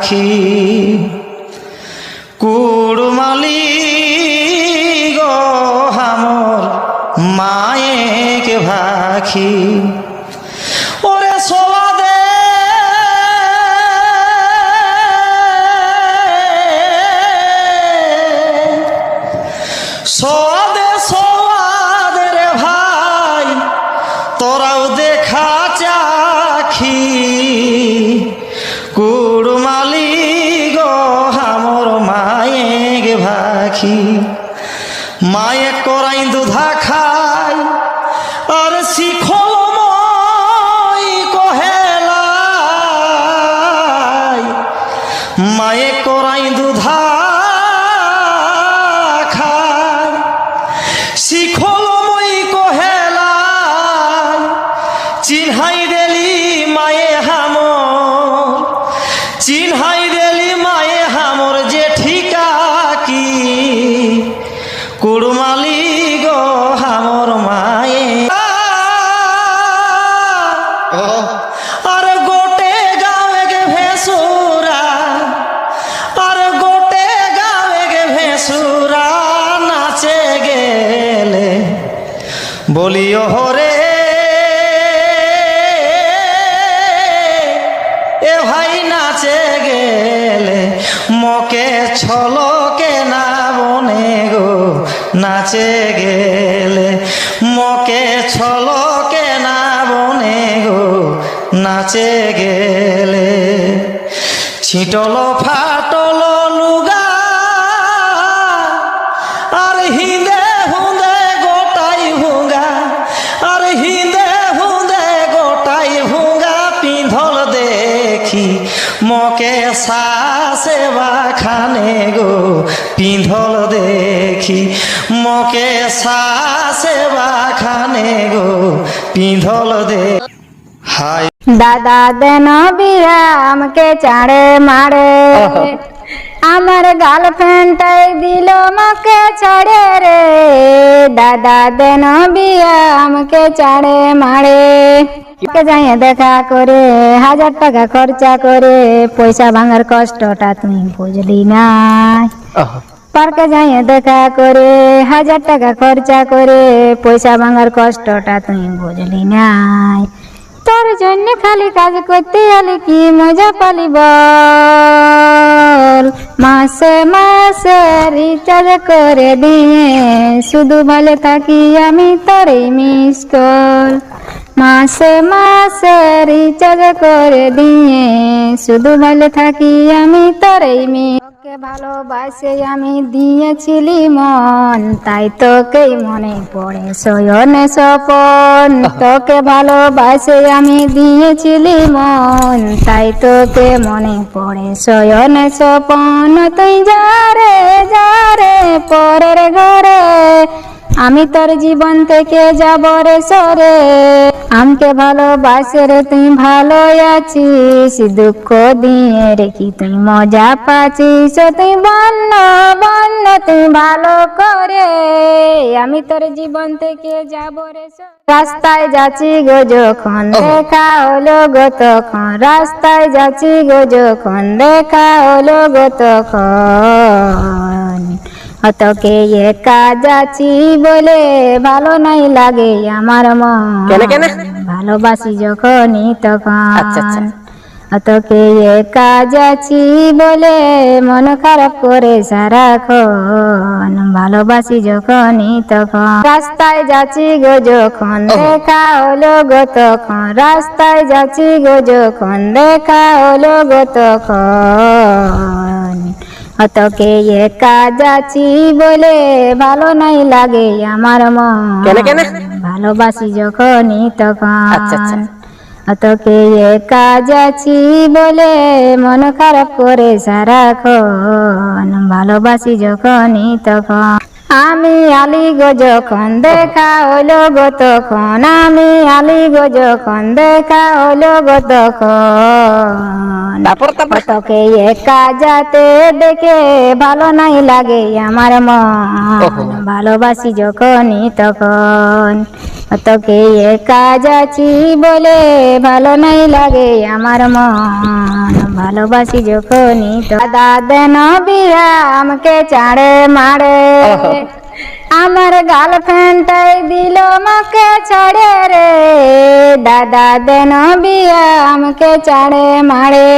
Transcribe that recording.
পাখি। কুড়মালি গো হামর মায়েকে ভাখি ভাখি মায়ে করাই দুধা খাই আর শিখল মায়ে করাই দুধা বলিও হরে, এ ভাই নাচে গেলে মকে ছলকে না বনে গো, নাচে গেলে মকে ছলকে না বনে গো, নাচে গেলে ছিটল ফাটল মকে সাসে খানে গো পিঁধল দেখি। মকে সাসে খানে গো পিঁধল দে হাই দাদা দেন বিয়া আমাকে চাড়ে মারে আমার গার্লফ্রেন্ডটাই দিল আমাকে ছাড়ে রে। দাদা দেন বিয়া আমাকে চাড়ে মারে কে যাই দেখা করে হাজার টাকা খরচা করে পয়সা ভাঙার কষ্টটা তুই বুঝলি না। পার্কে যাই দেখা করে হাজার টাকা খরচা করে পয়সা ভাঙার কষ্টটা তুই বুঝলি নাই তোর জন্য খালি কাজ করতে হলে কি মজা পালি বল? মাসে মাসে রিচার্জ করে দিয়ে শুধু ভালো থাকি আমি তোরই মিস কল মাসে মাসে রিচার্জ করে দিয়ে শুধু ভালো থাকি আমি তোরই মিস তোকে ভালোবাসে, আমি দিয়েছিলি মন। তাই তোকেই মনে পড়ে সয়নে সপন তোকে ভালোবাসে, আমি দিয়েছিলি মন। তাই তোকে মনে পড়ে সয়নে সপন তুই যা রে যা রে, পরের ঘরে। আমি তোর জীবন থেকে যাব রে সরে। আমাকে ভালোবাসে রে তুই ভালো আছিস দুঃখ দিয়ে রেখি তুই মজা পাচ্ছিস তুই বন্য বন্য তুই ভালো করে। আমি তোর জীবন থেকে যাব রে রাস্তায় যাচ্ছি গো যখন দেখা হলো গো তখন। রাস্তায় যাচ্ছি গো যখন দেখা হলো গো তখন। অতকে একা যাচ্ছি বলে ভালো নাই লাগে আমার মন? ভালোবাসি যখনই তখন। অতকে একা যাচ্ছি বলে মন খারাপ করে সারাক্ষণ। ভালোবাসি যখনই তখন। রাস্তায় যাচ্ছি গো যখন দেখা হলো গো তখন। রাস্তায় যাচ্ছি গো যখন দেখা হলো গো তখন। অতকে একা যাচ্ছি বলে ভালো নাই লাগে আমার মন? ভালোবাসি যখনই তখন। অতকে একা যাচ্ছি বলে মন খারাপ করে সারাক্ষণ ভালোবাসি যখনই তখন আমি আলি গো যখন দেখা হলো গো তখন আমি আলি গো যখন দেখা হলো গো তখন। তোকে একা যাতে দেখে ভালো নাই লাগে আমার মন। ভালোবাসি যখনই তখন তোকে একা যাচ্ছি বলে ভালো নাই লাগে আমার মন। ভালোবাসি যখনই তো দাদা দেন বিয়া আমাকে চাড়ে মারে। আমার গার্লফ্রেন্ডটাই দিল মাকে ছাড়ে রে। দাদা দেন বিয়া আমাকে চাড়ে মারে।